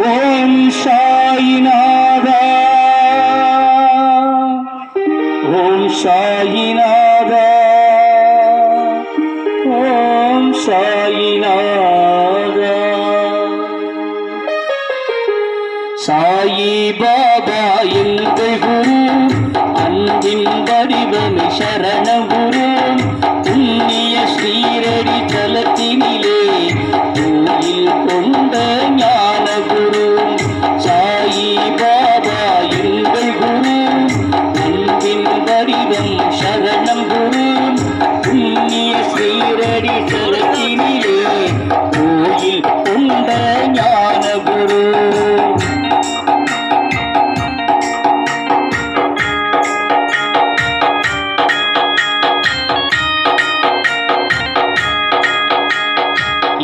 ஓம் சாயிநாதா ஓம் சாயிநாதா ஓம் சாயிநாதா சாயி பாபா எங்கள் குரு ஸ்ரீரடி தலத்தினிலே கோயில் உண்ட ஞான குரு.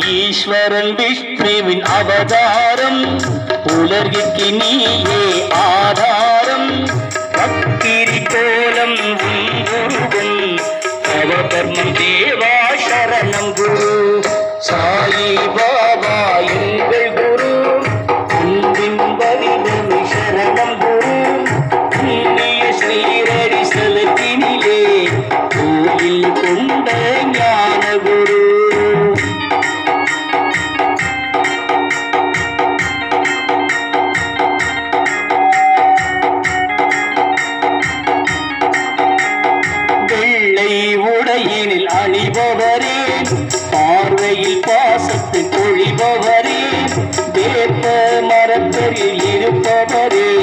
ஈஸ்வரன் விஷ்ணுவின் அவதாரம் உலகிற்கு நீயே ஆதாரம். பக்திரி கோலம் உருவம் அவதர்மம் தேவா சரணம் குரு. சாயி பாபா எங்கள் குரு. அன்பின் வடிவம் சரணம் குரு. புண்ணிய ஸ்ரீரடி செலுத்தினிலே. கோயில் கொண்ட Hare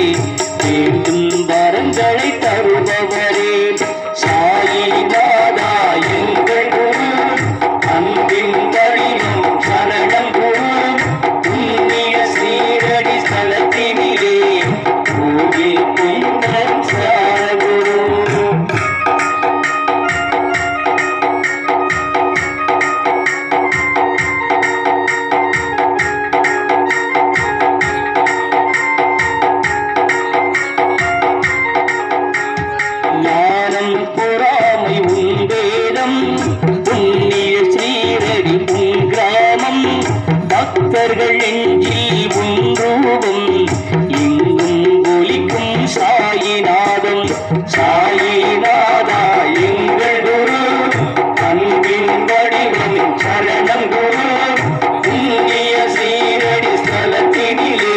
சாயிநாதா எங்கள் குரு அன்பின் வடிவம் சரணம் குரு புண்ணிய ஸ்ரீரடி ஸ்தலத்தினிலே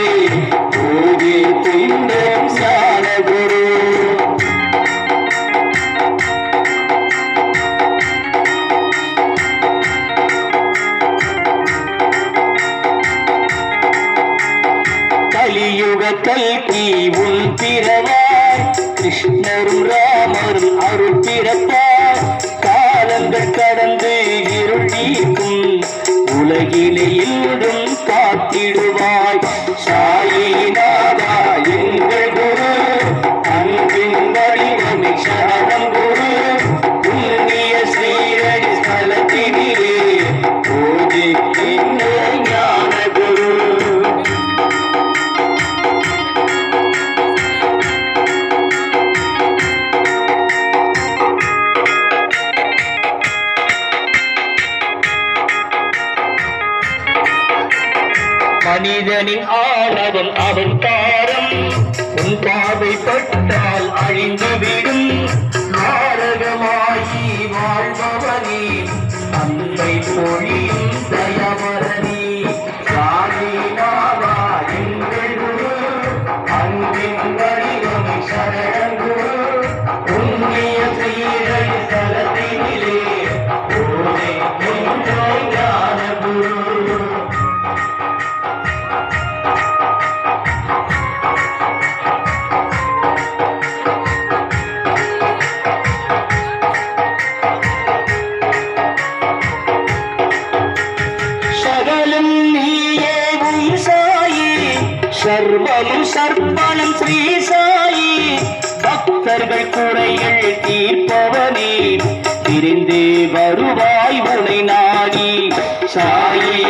போதே துன்பம் சால குரு கலியுக கல்கி உன் பிறவா கிருஷ்ணரும் ராமரும் அருள் பிறப்பார் காலங்கள் கடந்து இருள் நீக்கும். உலகிலே இன்றும் காத்திடுவாய். மனிதனின் ஆணவம் அவன் தாரம் உன் பாதை பட்டால் அழிந்துவிடும் நாடகமாகி வாழ்பவனே. அன்பை பொழியும் தயவரணி சர்வமும் சர்ப்பணம் ஸ்ரீ சாயி பக்தர்கள் குறைகள் தீர்ப்பவனே. திரிந்தே வருவாய் உனை நாடி. சாயி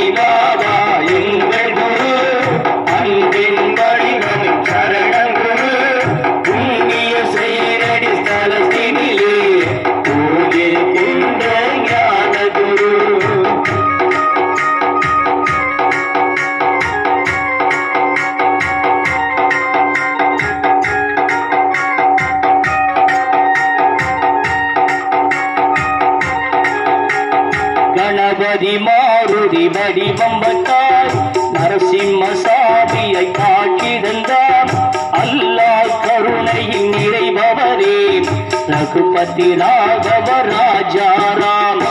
பகதி மாருதி மடி வம்பட்டாய் நரசிம்ம சாமியை காட்டிருந்தாம் அல்லாஹ் கருணையின் நிறைபவரே ரகுபதி ராகவ ராஜாராம்.